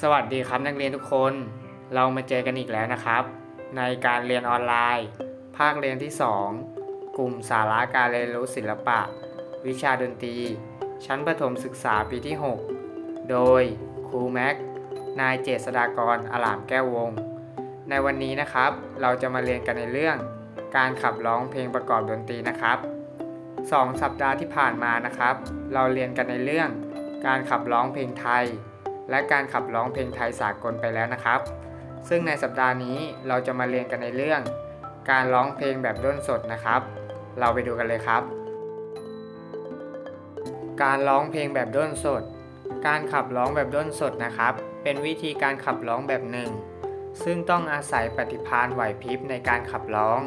สวัสดีครับนักเรียนทุกคน เรามาเจอกันอีกแล้วนะครับ ในการเรียนออนไลน์ ภาคเรียนที่ 2 กลุ่มสาระการเรียนรู้ศิลปะ วิชาดนตรี ชั้นประถมศึกษาปีที่ 6 โดยครูแม็ก นายเจษฎากรอลามแก้ววง ในวันนี้นะครับ เราจะมาเรียนกันในเรื่อง การขับร้องเพลงประกอบดนตรีนะครับสองสัปดาห์ที่ผ่านมานะครับ เราเรียนกันในเรื่อง การขับร้องเพลงไทย และการขับร้องเพลงไทยสากลไปแล้วนะครับ ซึ่งในสัปดาห์นี้เราจะมาเรียนกันในเรื่อง การร้องเพลงแบบด้นสดนะครับ เราไปดูกันเลยครับ การร้องเพลงแบบด้นสด การขับร้องแบบด้นสดนะครับ เป็นวิธีการขับร้องแบบหนึ่ง ซึ่งต้องอาศัยปฏิภาณไหวพริบในการขับร้อง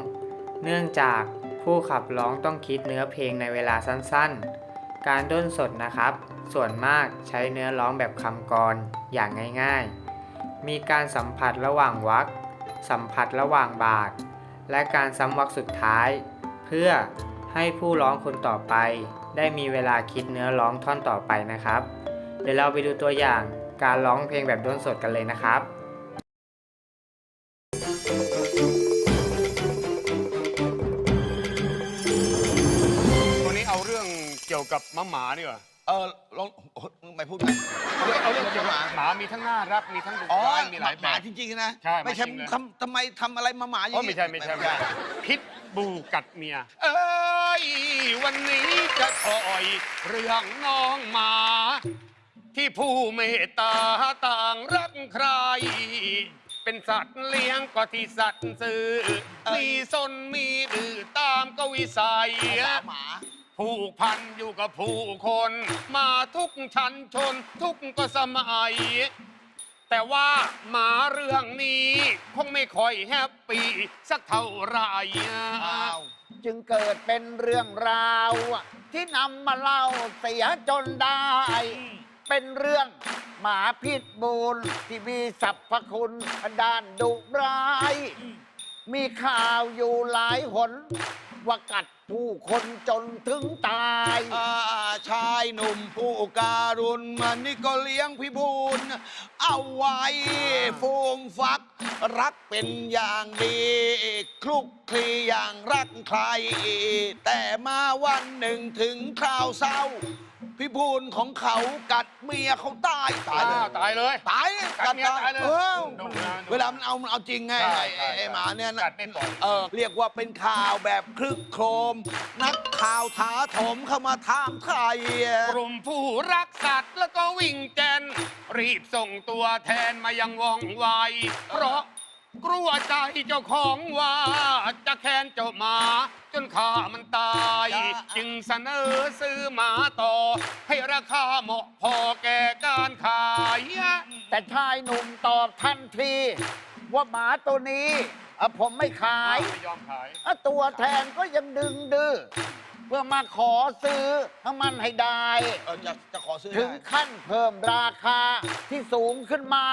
เนื่องจากผู้ขับร้องต้องคิดเนื้อเพลงในเวลาสั้นๆ การด้นสดนะครับ ส่วนมากใช้เนื้อร้องแบบคำกรอย่างง่ายๆ มีการสัมผัสระหว่างวรรคสัมผัสระหว่างบาท และการซ้ำวรรคสุดท้าย เพื่อให้ผู้ร้องคนต่อไป ได้มีเวลาคิดเนื้อร้องท่อนต่อไปนะครับ เดี๋ยวเราไปดูตัวอย่างการร้องเพลงแบบด้นสดกันเลยนะครับ ยวกับมะหมาดีกว่าเออลองโอ้ยมึงไปพูดกันเอาเรื่องเอาเรื่องเกี่ยวกับหมามีทั้งน่ารักมีทั้งดุอ๋อร้ายมีหลายหแบมาบ จริงๆนะใช่ไม่ใช่หมาจริงเลยทำทำไมทำอะไรมาหมาอย่างอ๋อนี้ไม่ใช่ไม่ใช่ไม่ใช่พิษบูกัดเมีย เอ้ยวันนี้จะถอยเรื่องน้องหมา ที่ผู้เมตตาต่างรักใคร เป็นสัตว์เลี้ยงก็ที่สัตว์ซื้อ มีสนมีดื้อตามก็วิสัย หมา ผูกพันอยู่กับผู้คน มาทุกชั้นชน ทุกก็สมัย แต่ว่าหมาเรื่องนี้ คงไม่ค่อยแฮปปี้สักเท่าไหร่อ้าวจึงเกิดเป็นเรื่องราว ที่นำมาเล่าเสียจนได้ เป็นเรื่องหมาพิษบูลที่มีสรรพคุณด้านดุร้าย มีข่าวอยู่หลายหน ว่ากัดผู้คนจนถึงตาย อาชายหนุ่มผู้การุณมันนี่ก็เลี้ยงพิบูลเอาไว้ฟูงฟัก รักเป็นอย่างดีคลุกคลีอย่างรักใคร แต่มาวันหนึ่งถึงคราวเศร้า พิบูลของเขากัดเมียเขาตายตายเลยอ้าวตายเลย ตายกัดเมียตายเลยออดูนะดูเวลามันเอามันเอาจริงไงใช่ไอ้ใช่ไอ้หมาเนี่ยนะกัดไม่ปล่อย เออเรียกว่าเป็นข่าวแบบคลึกโครม นักข่าวถาโถมเข้ามาถามไทยกลุ่มผู้รักสัตว์แล้วก็วิ่งแจนรีบส่งตัวแทนมายังว่องไวเพราะ กลัวใจเจ้าของว่าจะแค้นเจ้าหมา จนข้ามันตายจ้าจึงเสนอซื้อหมาต่อ ให้ราคาเหมาะพอแก่การขาย แต่ชายหนุ่มตอบทันที ว่าหมาตัวนี้อะผมไม่ขาย ไม่ยอมขาย อะตัวแทนก็ยังดึงดื้อ เพื่อมาขอซื้อให้มันให้ได้ เออจะจะขอซื้อถึงได้ขั้นเพิ่มราคาที่สูงขึ้นมา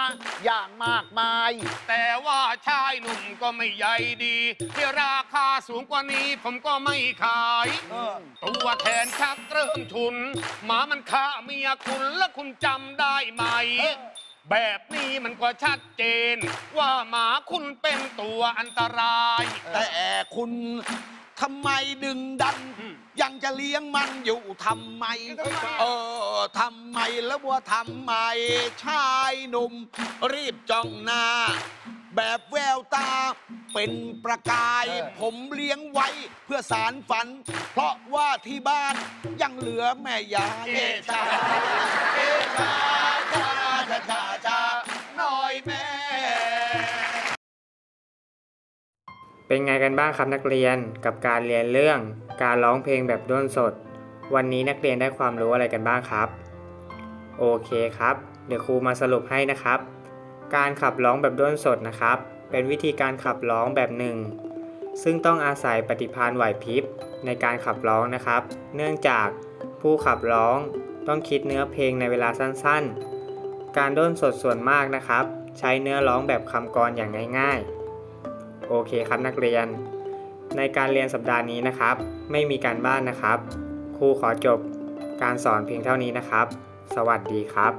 อย่างมากมาย แต่ว่าชายหนุ่มก็ไม่ใยดีที่ราคาสูงกว่านี้ผมก็ไม่ขาย เออตัวแทนชักเริ่มทุน หมามันฆ่าเมียคุณและคุณจำได้ไหม แบบนี้มันก็ชัดเจน ว่าหมาคุณเป็นตัวอันตราย แต่คุณ ทำไมดึงดันอืมยังจะเลี้ยงมันอยู่ทำไมทำไม เออทำไมแล้วว่าทำไม ชายหนุ่ม รีบจ้องหน้า แบบแววตาเป็นประกายเออผมเลี้ยงไว้เพื่อสารฝัน เพราะว่าที่บ้านยังเหลือแม่ยายเอชาเอชาชาชาชาชาน้อยแม่ เป็นไงกันบ้างครับนักเรียนกับการเรียนเรื่อง การร้องเพลงแบบด้นสด วันนี้นักเรียนได้ความรู้อะไรกันบ้างครับ โอเคครับ เดี๋ยวครูมาสรุปให้นะครับ การขับร้องแบบด้นสดนะครับ เป็นวิธีการขับร้องแบบหนึ่ง ซึ่งต้องอาศัยปฏิภาณไหวพริบในการขับร้องนะครับ เนื่องจากผู้ขับร้องต้องคิดเนื้อเพลงในเวลาสั้นๆ การด้นสดส่วนมากนะครับ ใช้เนื้อร้องแบบคำกรอย่างง่าย ๆ โอเคครับนักเรียน ในการเรียนสัปดาห์นี้นะครับ ไม่มีการบ้านนะครับ ครูขอจบการสอนเพียงเท่านี้นะครับ สวัสดีครับ